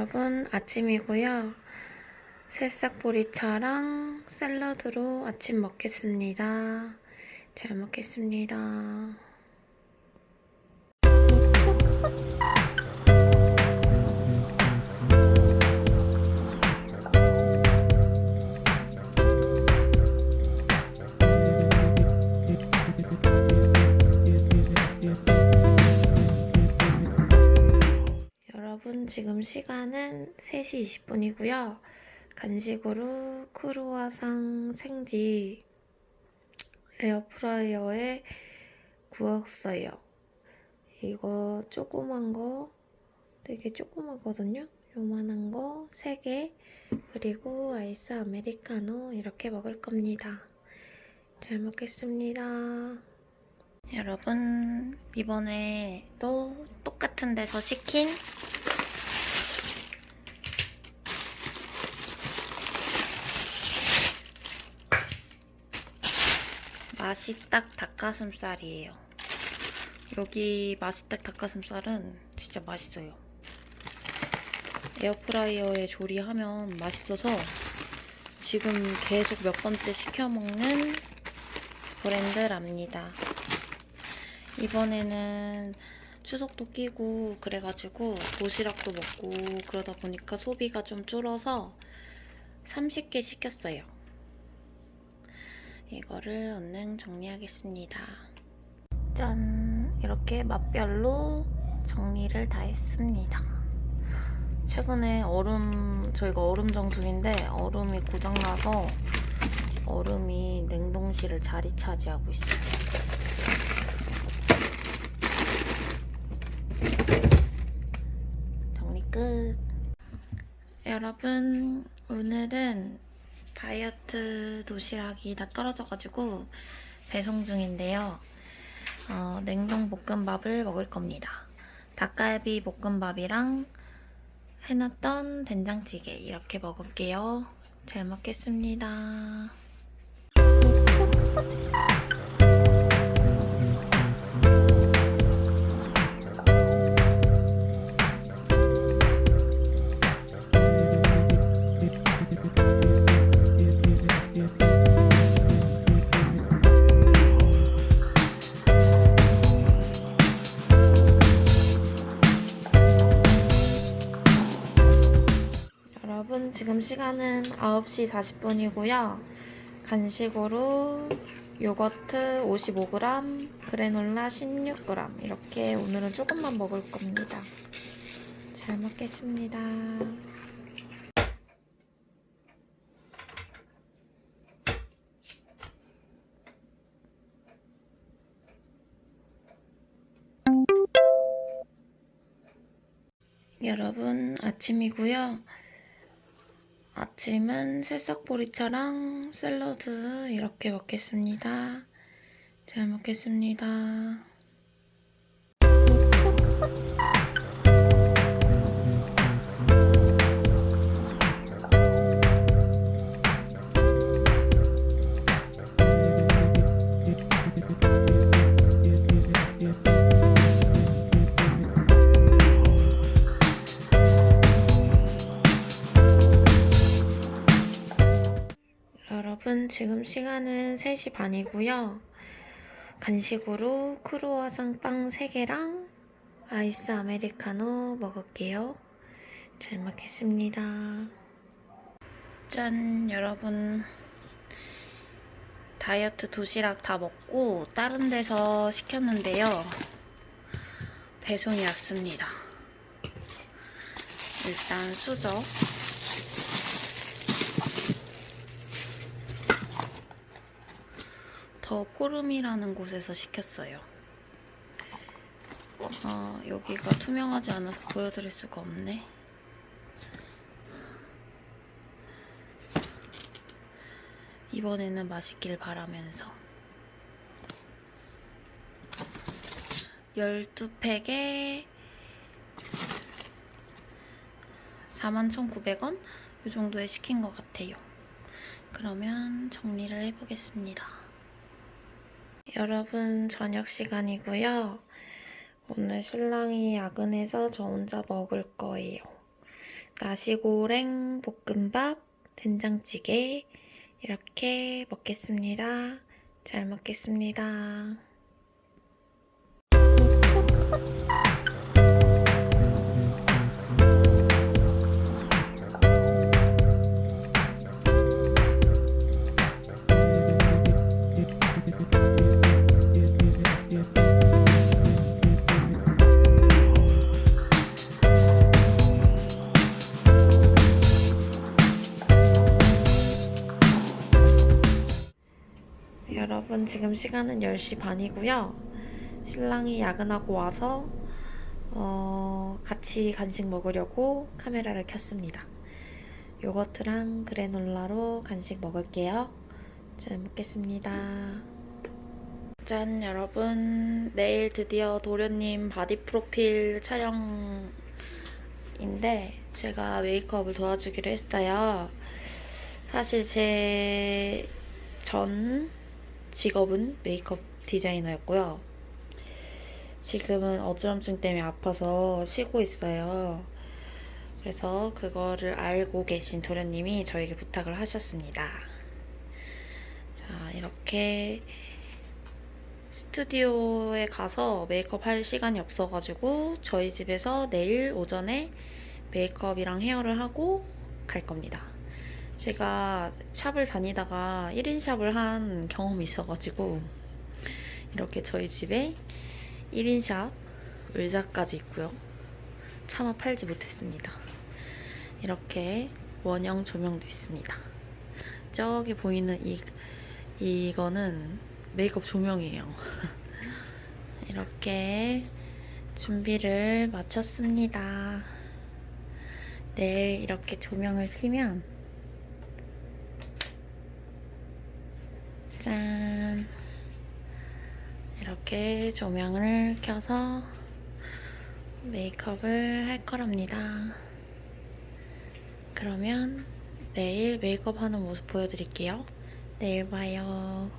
여러분 아침이고요. 새싹보리차랑 샐러드로 아침 먹겠습니다. 잘 먹겠습니다. 시간은 3시 20분이고요. 간식으로 크루아상 생지 에어프라이어에 구웠어요. 이거 조그만 거 되게 조그마거든요. 요만한 거 3개 그리고 아이스 아메리카노 이렇게 먹을 겁니다. 잘 먹겠습니다. 여러분 이번에 또 똑같은 데서 시킨 맛있딱 닭가슴살이에요. 여기 맛있딱 닭가슴살은 진짜 맛있어요. 에어프라이어에 조리하면 맛있어서 지금 계속 몇 번째 시켜 먹는 브랜드랍니다. 이번에는 추석도 끼고 그래가지고 도시락도 먹고 그러다 보니까 소비가 좀 줄어서 30개 시켰어요. 이거를 얼른 정리하겠습니다. 짠! 이렇게 맛별로 정리를 다 했습니다. 최근에 얼음, 저희가 얼음 정수기인데 얼음이 고장나서 얼음이 냉동실을 자리 차지하고 있어요. 정리 끝. 여러분, 오늘은 다이어트 도시락이 다 떨어져가지고 배송 중인데요. 어, 냉동 볶음밥을 먹을 겁니다. 닭갈비 볶음밥이랑 해놨던 된장찌개 이렇게 먹을게요. 잘 먹겠습니다. 지금 시간은 9시 40분이고요. 간식으로 요거트 55g, 그래놀라 16g 이렇게 오늘은 조금만 먹을 겁니다. 잘 먹겠습니다. 여러분 아침이고요. 아침은 새싹보리차랑 샐러드 이렇게 먹겠습니다. 잘 먹겠습니다. 시간은 3시 반이고요. 간식으로 크로와상 빵 3개랑 아이스 아메리카노 먹을게요. 잘 먹겠습니다. 짠 여러분 다이어트 도시락 다 먹고 다른 데서 시켰는데요. 배송이 왔습니다. 일단 수저 더 포름이라는 곳에서 시켰어요. 아, 여기가 투명하지 않아서 보여드릴 수가 없네. 이번에는 맛있길 바라면서 12팩에 41,900원? 이 정도에 시킨 것 같아요. 그러면 정리를 해보겠습니다. 여러분 저녁 시간이고요. 오늘 신랑이 야근해서 저 혼자 먹을 거예요. 나시고랭 볶음밥, 된장찌개 이렇게 먹겠습니다. 잘 먹겠습니다. 여러분 지금 시간은 10시 반이고요. 신랑이 야근하고 와서 어, 같이 간식 먹으려고 카메라를 켰습니다. 요거트랑 그래놀라로 간식 먹을게요. 잘 먹겠습니다. 짠 여러분 내일 드디어 도련님 바디 프로필 촬영인데 제가 메이크업을 도와주기로 했어요. 사실 제 전 직업은 메이크업 디자이너였고요. 지금은 어지럼증 때문에 아파서 쉬고 있어요. 그래서 그거를 알고 계신 도련님이 저에게 부탁을 하셨습니다. 자, 이렇게 스튜디오에 가서 메이크업 할 시간이 없어가지고 저희 집에서 내일 오전에 메이크업이랑 헤어를 하고 갈 겁니다. 제가 샵을 다니다가 1인 샵을 한 경험이 있어가지고 이렇게 저희 집에 1인 샵 의자까지 있고요. 차마 팔지 못했습니다. 이렇게 원형 조명도 있습니다. 저기 보이는 이 이거는 메이크업 조명이에요. 이렇게 준비를 마쳤습니다. 내일 이렇게 조명을 켜면 짠. 이렇게 조명을 켜서 메이크업을 할 거랍니다. 그러면 내일 메이크업 하는 모습 보여드릴게요. 내일 봐요.